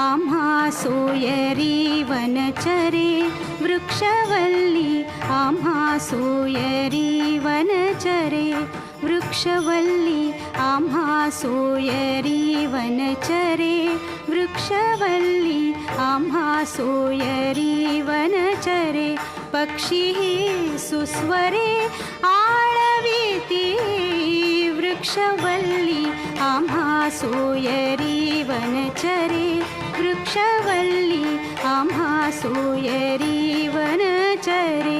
आम्हा वनचरे वृक्षवल्ली आमासोयरिवन वनचरे वृक्षवल्ली आंहा सोयरिवनचरे वृक्षवल्ली आम्हा वनचरे पक्षिः सुस्वरे आळवीति वृक्षवल्ली आम्हा सोयरी वनचरे वृक्षवल्ली आम्हा सोयरी वनचरे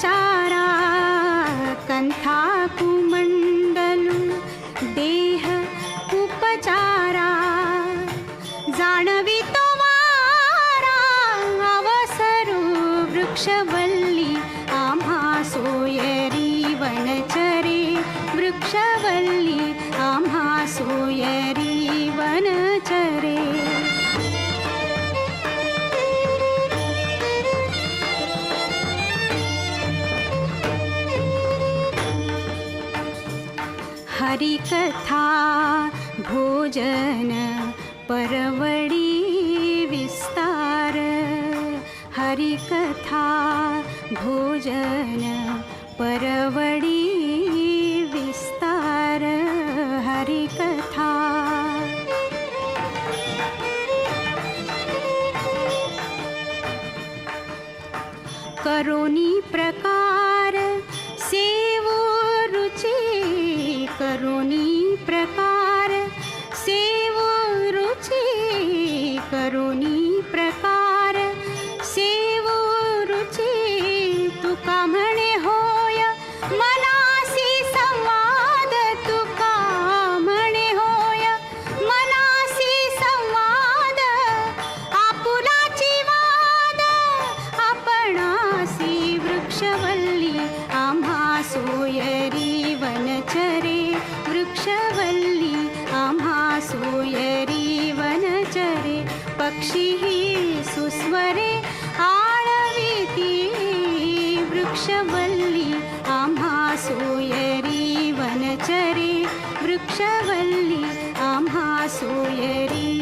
चारा कंथाकुमण्डलु देह उपचारा जाणवितो वारा अवसरो वृक्ष हरिकथा भोजन परवडी विस्तार। हरिकथा भोजन परवडी पक्षिः सुस्वरे आळवीति वृक्षवल्ली आम्हा सोयरी वनचरे वृक्षवल्ली आम्हा सोयरी।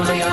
when I